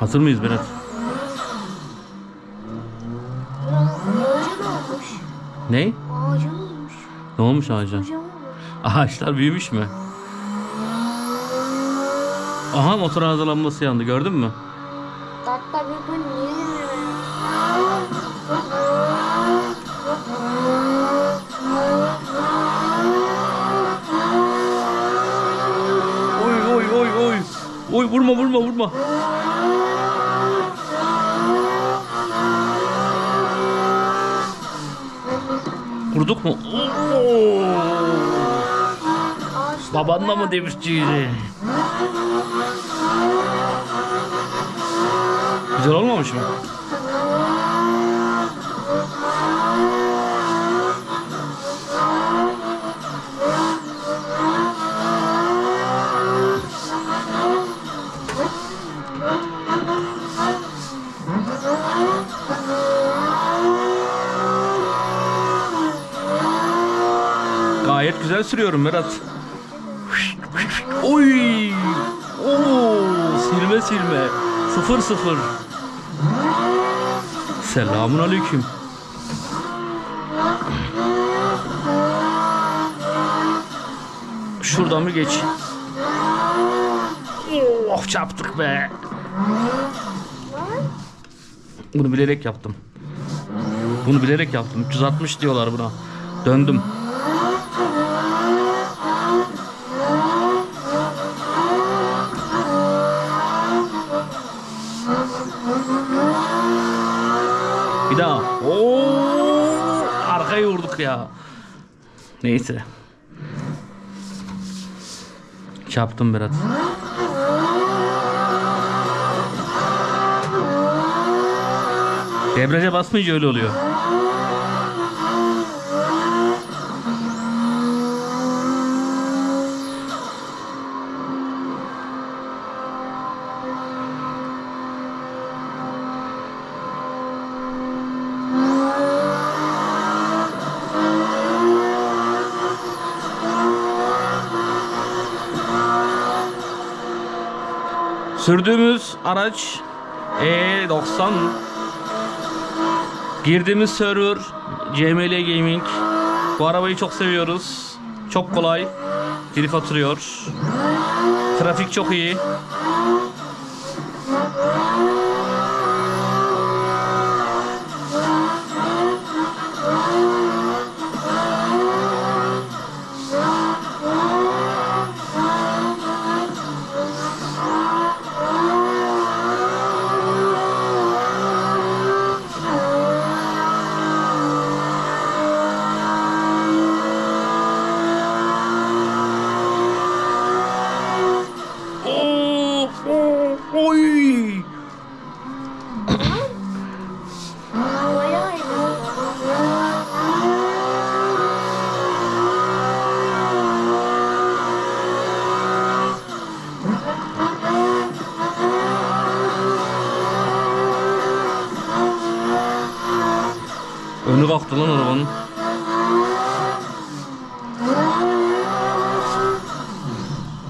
Hazır mıyız Berat? Ağaca ne olmuş? Ne? Ağaca ne olmuş? Ne olmuş ağaca? Ağaçlar büyümüş mü? Aha motor arızalanması yandı gördün mü? Hatta bir gün niye Oy oy oy oy. Oy vurma vurma vurma. Vurduk mu? Babanla mı bayağı- demişçiydi? Güzel olmamış mı? Gayet güzel sürüyorum Berat. Oy! Oo! Silme silme. Sıfır sıfır. Selamun aleyküm. Şuradan bir geç. Oh çarptık be. Bunu bilerek yaptım. Bunu bilerek yaptım. 360 diyorlar buna. Döndüm. Bir daha. Oo! Arkaya vurduk ya. Neyse. Çarptım Berat. Debriyaja basmayınca öyle oluyor. Sürdüğümüz araç E90. Girdiğimiz server CML Gaming. Bu arabayı çok seviyoruz. Çok kolay. Drift atıyor Trafik çok iyi Oo, oo, Oy. Önü kalktı lan arabanın